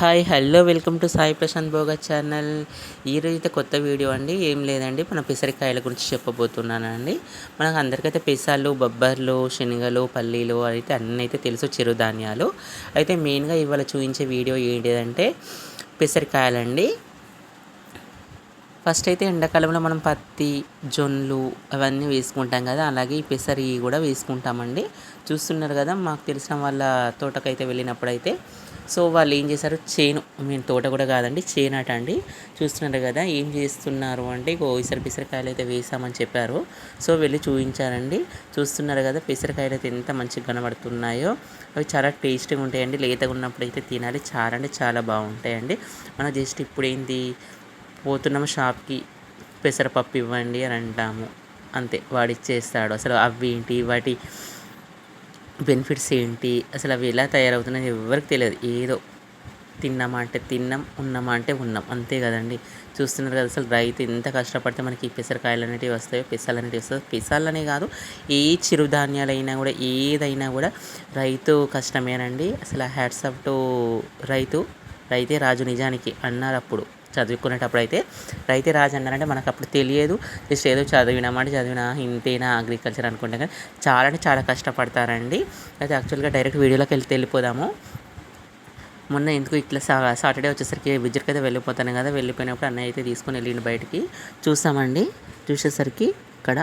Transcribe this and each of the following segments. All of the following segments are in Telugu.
Hi hello welcome to Sai Prashanth Bhoga channel. ఈరోజు అయితే కొత్త వీడియో అండి. ఏం లేదండి మన పెసరికాయల గురించి చెప్పబోతున్నానండి. మనకు అందరికైతే పెసాలు బొబ్బర్లు శనగలు పల్లీలు అయితే అన్నీ అయితే తెలుసు చిరుధాన్యాలు అయితే మెయిన్గా ఇవాళ చూపించే వీడియో ఏంటిదంటే పెసరకాయలండి. ఫస్ట్ అయితే ఎండాకాలంలో మనం పత్తి జొన్లు అవన్నీ వేసుకుంటాం కదా అలాగే ఈ పెసరి కూడా వేసుకుంటామండి. చూస్తున్నారు కదా మాకు తెలిసిన వాళ్ళ తోటకైతే వెళ్ళినప్పుడు అయితే సో వాళ్ళు ఏం చేశారు? చేను. మేము తోట కూడా కాదండి చేను అట అండి. చూస్తున్నారు కదా ఏం చేస్తున్నారు అంటే ఓ ఇసరి పిసరకాయలు అయితే వేసామని చెప్పారు. సో వెళ్ళి చూపించారండి చూస్తున్నారు కదా పెసరకాయలు అయితే ఎంత మంచిగా కనబడుతున్నాయో. అవి చాలా టేస్టీగా ఉంటాయండి. లేతగా ఉన్నప్పుడు అయితే తినాలి. చాలా అంటే చాలా బాగుంటాయండి. మనం జస్ట్ ఇప్పుడు ఏంటి పోతున్నాము షాప్కి పెసరపప్పు ఇవ్వండి అని అంటాము. అంతే వాడు ఇచ్చేస్తాడు. అసలు అవి ఏంటి? వాటి బెనిఫిట్స్ ఏంటి? అసలు అవి ఎలా తయారవుతున్నాయి ఎవరికి తెలియదు. ఏదో తిన్నామా అంటే తిన్నాం ఉన్నామా అంటే ఉన్నాం. అంతే కదండి. చూస్తున్నారు కదా అసలు రైతు ఎంత కష్టపడితే మనకి పెసరకాయలు అనేటివి వస్తాయో పెసాలు అనేటివి వస్తాయో. పెసాలనే కాదు ఏ చిరుధాన్యాలైనా కూడా ఏదైనా కూడా రైతు కష్టమేనండి. అసలు హ్యాట్స్ ఆఫ్ టు రైతు రైతే రాజు నిజానికి అన్నారు అప్పుడు చదువుకునేటప్పుడు అయితే రైతే రాజు అన్నారంటే మనకు అప్పుడు తెలియదు. జస్ట్ ఏదో చదివినామంటే చదివినా ఇంతేనా అగ్రికల్చర్ అనుకుంటే కానీ చాలా అంటే చాలా కష్టపడతారండి. అయితే యాక్చువల్గా డైరెక్ట్ వీడియోలోకి వెళ్తే వెళ్ళిపోదాము మొన్న ఎందుకు ఇట్లా సా సాటర్డే వచ్చేసరికి విజిట్కి అయితే వెళ్ళిపోతాను కదా వెళ్ళిపోయినప్పుడు అన్నయ్య అయితే తీసుకొని వెళ్ళిండు బయటికి. చూసామండి చూసేసరికి ఇక్కడ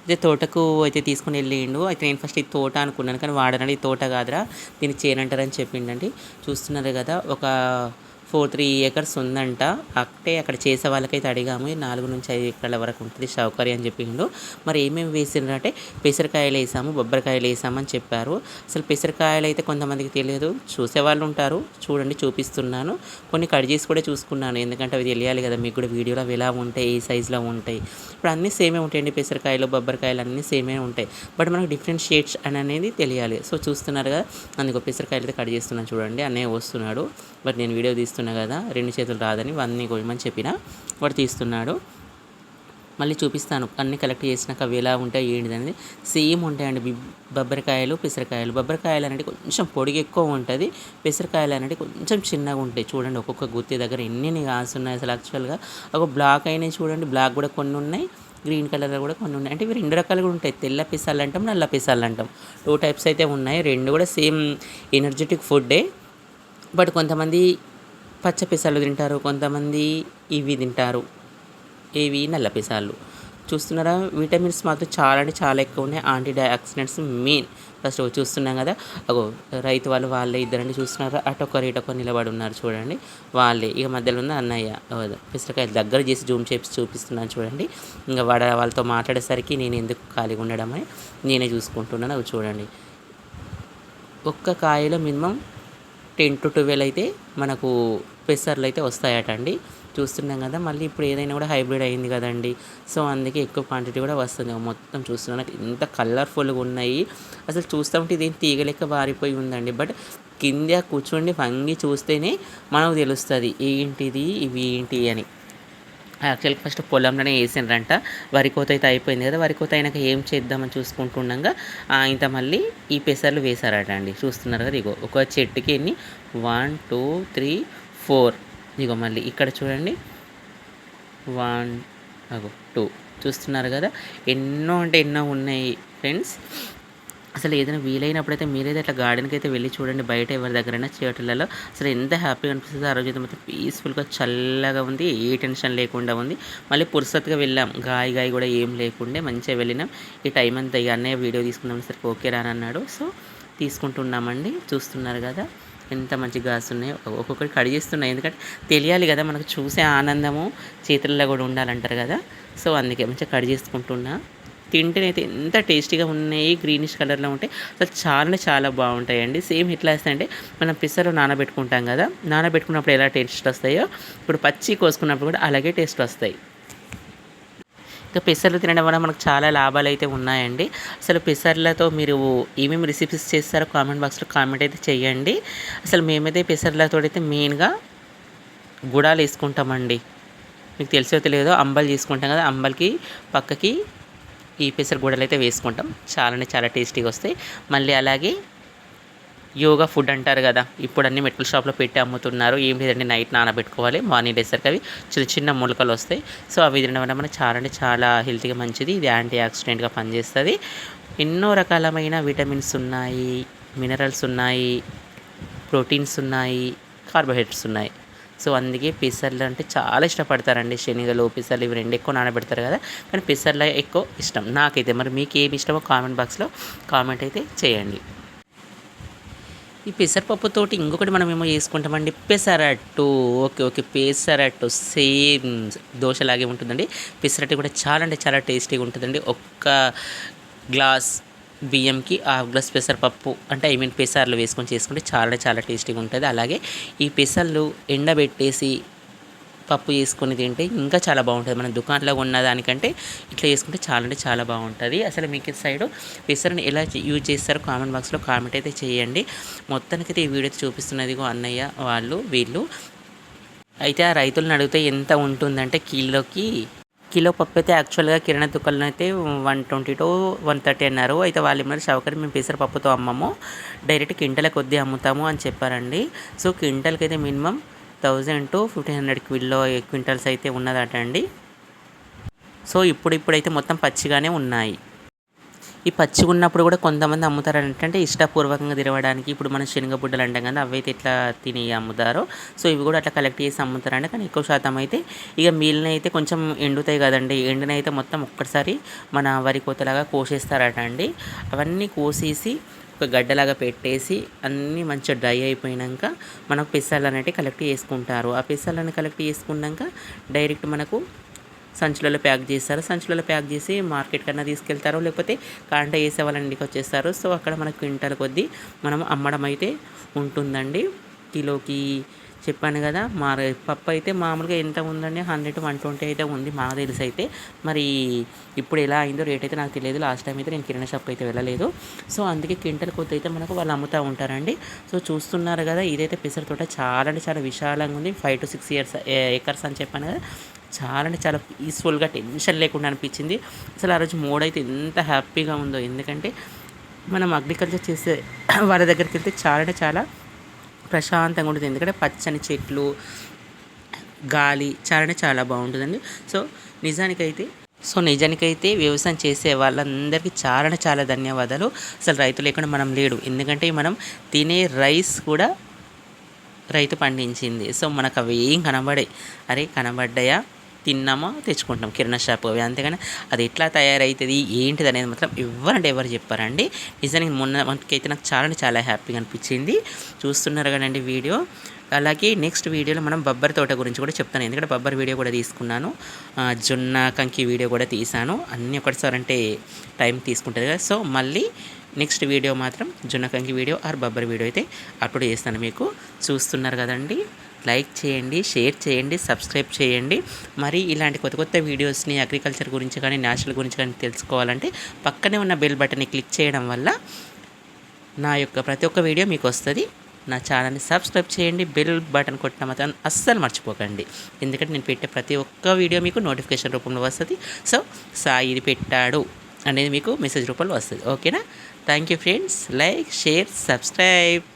అయితే తోటకు అయితే తీసుకుని వెళ్ళిండు. అయితే నేను ఫస్ట్ ఈ తోట అనుకున్నాను కానీ వాడనండి ఈ తోట కాదురా దీన్ని చేయనంటారని చెప్పిండండి. చూస్తున్నారు కదా ఒక ఫోర్ త్రీ ఏకర్స్ ఉందంట. అక్కడే అక్కడ చేసే వాళ్ళకైతే అడిగాము. నాలుగు నుంచి ఐదు ఎకరాల వరకు ఉంటుంది సౌకర్యం అని చెప్పిండు. మరి ఏమేమి వేసిండ్రంటే పెసరకాయలు వేసాము బొబ్బరికాయలు వేసామని చెప్పారు. అసలు పెసరకాయలు అయితే కొంతమందికి తెలియదు. చూసేవాళ్ళు ఉంటారు. చూడండి చూపిస్తున్నాను. కొన్ని కట్ చేసి కూడా చూసుకున్నాను. ఎందుకంటే అవి తెలియాలి కదా మీకు కూడా వీడియోలో అవి ఎలా ఉంటాయి ఏ సైజులో ఉంటాయి. ఇప్పుడు అన్నీ సేమే ఉంటాయండి పెసరకాయలు బొబ్బరికాయలు అన్నీ సేమే ఉంటాయి. బట్ మనకు డిఫరెంట్ షేడ్స్ అని అనేది తెలియాలి. సో చూస్తున్నారు కదా అందుకు పెసరకాయలు అయితే కట్ చేస్తున్నాను చూడండి అన్నయ్య వస్తున్నాడు. బట్ నేను వీడియో తీస్తున్నాను కదా రెండు చేతులు రాదని అన్నీ కోయమని చెప్పిన వాడు తీస్తున్నాడు. మళ్ళీ చూపిస్తాను అన్నీ కలెక్ట్ చేసినాక అవి ఎలా ఉంటాయి ఏంటిది సేమ్ ఉంటాయండి బొబ్బరికాయలు పెసరకాయలు. బొబ్బరికాయలు అనేది కొంచెం పొడిగి ఎక్కువ ఉంటుంది పెసరకాయలు అనేది కొంచెం చిన్నగా ఉంటాయి. చూడండి ఒక్కొక్క గుత్తి దగ్గర ఎన్ని కాస్తున్నాయి అసలు యాక్చువల్గా ఒక బ్లాక్ అయినాయి చూడండి బ్లాక్ కూడా కొన్ని ఉన్నాయి గ్రీన్ కలర్లో కూడా కొన్ని ఉన్నాయి. అంటే ఇవి రెండు కూడా ఉంటాయి తెల్ల పిసాలు అంటాం నల్ల పిసాలు అంటాం. టూ టైప్స్ అయితే ఉన్నాయి రెండు కూడా సేమ్ ఎనర్జెటిక్ ఫుడ్డే బట్ కొంతమంది పచ్చ పెసాలు తింటారు కొంతమంది ఇవి తింటారు. ఇవి నల్ల పిసాలు చూస్తున్నారా? విటమిన్స్ మాత్రం చాలా అంటే చాలా ఎక్కువ ఉన్నాయి. Anti oxidants main. ఫస్ట్ చూస్తున్నాం కదా. అగో రైతు వాళ్ళు వాళ్ళే ఇద్దరండి చూస్తున్నారు? అటొకరు ఇటొకరు నిలబడి ఉన్నారు చూడండి. వాళ్ళే. ఇక మధ్యలో ఉన్న అన్నయ్య. పిసరకాయ దగ్గర చేసి జూమ్ చేసి చూపిస్తున్నాను చూడండి. ఇంకా వాడ వాళ్ళతో మాట్లాడేసరికి నేను ఎందుకు ఖాళీగా ఉండడం అని నేనే చూసుకుంటున్నాను. అవి చూడండి. ఒక్క కాయలో మినిమం టెన్ టు ట్వెల్వ్ అయితే మనకు పెసర్లు అయితే వస్తాయట అండి చూస్తున్నాం కదా మళ్ళీ ఇప్పుడు ఏదైనా కూడా హైబ్రిడ్ అయింది కదండి. సో అందుకే ఎక్కువ క్వాంటిటీ కూడా వస్తుంది. మొత్తం చూస్తున్నాను ఎంత కలర్ఫుల్గా ఉన్నాయి. అసలు చూస్తూ ఉంటే ఇదేం తీగలెక్క వారిపోయి ఉందండి. బట్ కింద కూర్చోండి వంగి చూస్తేనే మనకు తెలుస్తుంది. ఏంటిది? ఇవి ఏంటి అని. యాక్చువల్గా ఫస్ట్ పొలంలోనే వేసిండ్రంట. వరి కోత అయితే అయిపోయింది కదా వరి కోత అయినాక ఏం చేద్దామని చూసుకుంటుండగా ఇంత మళ్ళీ ఈ పెసర్లు వేసారట అండి. చూస్తున్నారు కదా ఇగో ఒక చెట్టుకి ఎన్ని? One two three four. ఇగో మళ్ళీ ఇక్కడ చూడండి. వన్ అగో టూ. చూస్తున్నారు కదా ఎన్నో అంటే ఎన్నో ఉన్నాయి ఫ్రెండ్స్. అసలు ఏదైనా వీలైనప్పుడైతే మీరైతే అట్లా గార్డెన్కి అయితే వెళ్ళి చూడండి. బయట ఎవరి దగ్గరైనా చేటలలో అసలు ఎంత హ్యాపీగా అనిపిస్తుంది ఆ రోజు అయితే మొత్తం పీస్ఫుల్గా చల్లగా ఉంది. ఏ టెన్షన్ లేకుండా ఉంది. మళ్ళీ పురుసత్గా వెళ్ళాం. గాయ గాయ కూడా ఏం లేకుండే మంచిగా వెళ్ళినాం. ఈ టైం అంతా ఇక అన్నయ్య వీడియో తీసుకుందాం సరికి ఓకే రాని అన్నాడు. సో తీసుకుంటున్నామండి. చూస్తున్నారు కదా. ఎంత మంచిగా ఉన్నాయి. ఒక్కొక్కటి కడిగిస్తున్నాయి ఎందుకంటే తెలియాలి కదా మనకు చూసే ఆనందము. చేతుల్లో కూడా ఉండాలంటారు కదా. సో అందుకే మంచిగా కడిగేసుకుంటున్నా తింటేనైతే ఎంత టేస్టీగా ఉన్నాయి గ్రీనిష్ కలర్లో ఉంటాయి. అసలు చాలా చాలా బాగుంటాయండి. సేమ్ ఎట్లా వేస్తాయంటే మనం పిసరు నానబెట్టుకుంటాం కదా నానబెట్టుకున్నప్పుడు ఎలా టేస్ట్ వస్తాయో ఇప్పుడు పచ్చి కోసుకున్నప్పుడు కూడా అలాగే టేస్ట్ వస్తాయి. ఇంకా పెసర్లు తినడం వల్ల మనకు చాలా లాభాలు అయితే ఉన్నాయండి. అసలు పెసర్లతో మీరు ఏమేమి రెసిపీస్ చేస్తారో కామెంట్ బాక్స్లో కామెంట్ అయితే చేయండి. అసలు మేమైతే పెసర్లతో అయితే మెయిన్గా గుడాలు వేసుకుంటామండి. మీకు తెలిసో తెలియదో అంబలు తీసుకుంటాం కదా అంబల్కి పక్కకి ఈ పెసర గూడలు అయితే వేసుకుంటాం. చాలానే చాలా టేస్టీగా వస్తాయి. మళ్ళీ అలాగే యోగా ఫుడ్ అంటారు కదా ఇప్పుడు అన్ని మెడికల్ షాప్లో పెట్టి అమ్ముతున్నారు. ఏం లేదండి నైట్ నానబెట్టుకోవాలి మార్నింగ్ లేసరికి అవి చిన్న చిన్న మొలకలు వస్తాయి. సో అవి తినడం వల్ల మనకి చాలా అంటే చాలా హెల్తీగా మంచిది. ఇది యాంటీ ఆక్సిడెంట్గా పనిచేస్తుంది. ఎన్నో రకాలమైన విటమిన్స్ ఉన్నాయి మినరల్స్ ఉన్నాయి ప్రోటీన్స్ ఉన్నాయి కార్బోహైడ్రేట్స్ ఉన్నాయి. సో అందుకే పెసర్లు అంటే చాలా ఇష్టపడతారండి. శనగలు పెసర్లు ఇవి రెండు ఎక్కువ నానబెడతారు కదా. కానీ పెసర్లు ఎక్కువ ఇష్టం. నాకైతే మరి మీకు ఏమి ఇష్టమో కామెంట్ బాక్స్లో కామెంట్ అయితే చేయండి. ఈ పెసరపప్పుతోటి ఇంకొకటి మనం ఏమో చేసుకుంటామండి. Pesarattu. Okay okay. Pesarattu. Same దోశలాగే ఉంటుందండి. పెసరట్టు కూడా చాలా అంటే చాలా టేస్టీగా ఉంటుందండి. ఒక్క గ్లాస్ బియ్యంకి హాఫ్ గ్లాస్ పెసరపప్పు అంటే ఐ మీన్ పెసర్లు వేసుకొని చేసుకుంటే చాలా చాలా టేస్టీగా ఉంటుంది. అలాగే ఈ పెసర్లు ఎండబెట్టేసి పప్పు చేసుకొని తింటే ఇంకా చాలా బాగుంటుంది. మన దుకాణంలో ఉన్న దానికంటే ఇట్లా చేసుకుంటే చాలా అంటే చాలా బాగుంటుంది. అసలు మీకు సైడ్ పెసరని ఎలా యూజ్ చేస్తారో కామెంట్ బాక్స్లో కామెంట్ అయితే చేయండి. మొత్తానికైతే ఈ వీడియో చూపిస్తున్నదిగో అన్నయ్య వాళ్ళు వీళ్ళు. అయితే ఆ రైతులను అడిగితే ఎంత ఉంటుందంటే కిలోకి కిలో పప్పు అయితే యాక్చువల్గా కిరాణా దుకాణంలో అయితే one twenty to one thirty అన్నారు. అయితే వాళ్ళు ఏమన్నారు షవకర్ మేము పెసరపప్పుతో అమ్మము. డైరెక్ట్ క్వింటల కొద్దీ అమ్ముతాము అని చెప్పారండి. సో క్వింటల్కి అయితే minimum thousand to fifteen hundred kilo quintals అయితే ఉన్నదట అండి సో ఇప్పుడు ఇప్పుడైతే మొత్తం పచ్చిగానే ఉన్నాయి. ఈ పచ్చిగా ఉన్నప్పుడు కూడా కొంతమంది అమ్ముతారు అంటే ఇష్టపూర్వకంగా తిరగడానికి ఇప్పుడు మనం శనగబుడ్డలు అంటాం కదా అవి అయితే ఇట్లా తిని అమ్ముతారు. సో ఇవి కూడా అట్లా కలెక్ట్ చేసి అమ్ముతారండి కానీ ఎక్కువ శాతం అయితే ఇక మిగిలిన అయితే కొంచెం ఎండుతాయి కదండి. ఎండిన అయితే మొత్తం ఒక్కసారి మన వరి కోతలాగా కోసేస్తారట అండి. అవన్నీ కోసేసి ఒక గడ్డలాగా పెట్టేసి అన్నీ మంచిగా డ్రై అయిపోయినాక మనకు పెసాలు అనేవి కలెక్ట్ చేసుకుంటారు. ఆ పెసాలను కలెక్ట్ చేసుకున్నాక డైరెక్ట్ మనకు సంచులలో ప్యాక్ చేస్తారు సంచులలో ప్యాక్ చేసి మార్కెట్ కన్నా తీసుకెళ్తారు. లేకపోతే కాంట వేసే వాళ్ళ ఇంటికి వచ్చేస్తారు. సో అక్కడ మనకు క్వింటల్ కొద్దీ మనం అమ్మడం అయితే ఉంటుందండి. కిలోకి చెప్పాను కదా మా పప్పు అయితే మామూలుగా ఎంత ఉందండి? హండ్రెడ్ వన్ ట్వంటీ అయితే ఉంది మా తెలిసి అయితే. మరి ఇప్పుడు ఎలా అయిందో రేట్ అయితే నాకు తెలియదు. లాస్ట్ టైం అయితే నేను కిరాణా షాప్ అయితే వెళ్ళలేదు. సో అందుకే క్వింటల్ కొద్ది అయితే మనకు వాళ్ళు అమ్ముతూ ఉంటారండి. సో చూస్తున్నారు కదా ఇదైతే పెసర తోట చాలా అంటే చాలా విశాలంగా ఉంది. Five to six years acres అని చెప్పాను కదా చాలా అంటే చాలా పీస్ఫుల్గా టెన్షన్ లేకుండా అనిపించింది. అసలు ఆ రోజు మూడ్ అయితే ఎంత హ్యాపీగా ఉందో. ఎందుకంటే మనం అగ్రికల్చర్ చేసే వాళ్ళ దగ్గరికి వెళ్తే చాలా అంటే చాలా ప్రశాంతంగా ఉంటుంది. ఎందుకంటే పచ్చని చెట్లు గాలి చాలా చాలా బాగుంటుందండి. సో నిజానికైతే సో నిజానికైతే వ్యవసాయం చేసే వాళ్ళందరికీ చాలా చాలా ధన్యవాదాలు. అసలు రైతు లేకుండా మనం లేడు. ఎందుకంటే మనం తినే రైస్ కూడా రైతు పండించింది. సో మనకు అవి ఏం కనబడాయి. అరే కనబడ్డాయా? తిన్నామా తెచ్చుకుంటాం కిరాణా షాప్ అవి. అంతేగాని అది ఎట్లా తయారవుతుంది ఏంటిది అనేది మాత్రం ఎవరంటే ఎవరు చెప్పారండి. నిజానికి మొన్న మనకైతే నాకు చాలా అంటే చాలా హ్యాపీగా అనిపించింది. చూస్తున్నారు కదండి వీడియో. అలాగే నెక్స్ట్ వీడియోలో మనం బొబ్బరి తోట గురించి కూడా చెప్తాను. ఎందుకంటే బొబ్బరి వీడియో కూడా తీసుకున్నాను. జొన్న కంకి వీడియో కూడా తీసాను. అన్నీ ఒకటిసారి అంటే టైం తీసుకుంటుంది కదా. సో మళ్ళీ నెక్స్ట్ వీడియో మాత్రం జొన్న వీడియో ఆర్ బబ్బర్ వీడియో అయితే అప్లోడ్ చేస్తాను మీకు. చూస్తున్నారు కదండి? లైక్ చేయండి షేర్ చేయండి సబ్స్క్రైబ్ చేయండి. మరి ఇలాంటి కొత్త కొత్త వీడియోస్ని అగ్రికల్చర్ గురించి కానీ నేషనల్ గురించి కానీ తెలుసుకోవాలంటే పక్కనే ఉన్న బెల్ బటన్ని క్లిక్ చేయడం వల్ల నా యొక్క ప్రతి ఒక్క వీడియో మీకు వస్తుంది. నా ఛానల్ని సబ్స్క్రైబ్ చేయండి బెల్ బటన్ కొట్టిన మాత్రం అస్సలు మర్చిపోకండి. ఎందుకంటే నేను పెట్టే ప్రతి ఒక్క వీడియో మీకు నోటిఫికేషన్ రూపంలో వస్తుంది. సో సాయి ఇది పెట్టాడు అనేది మీకు మెసేజ్ రూపంలో వస్తుంది. ఓకేనా? Thank you friends like share subscribe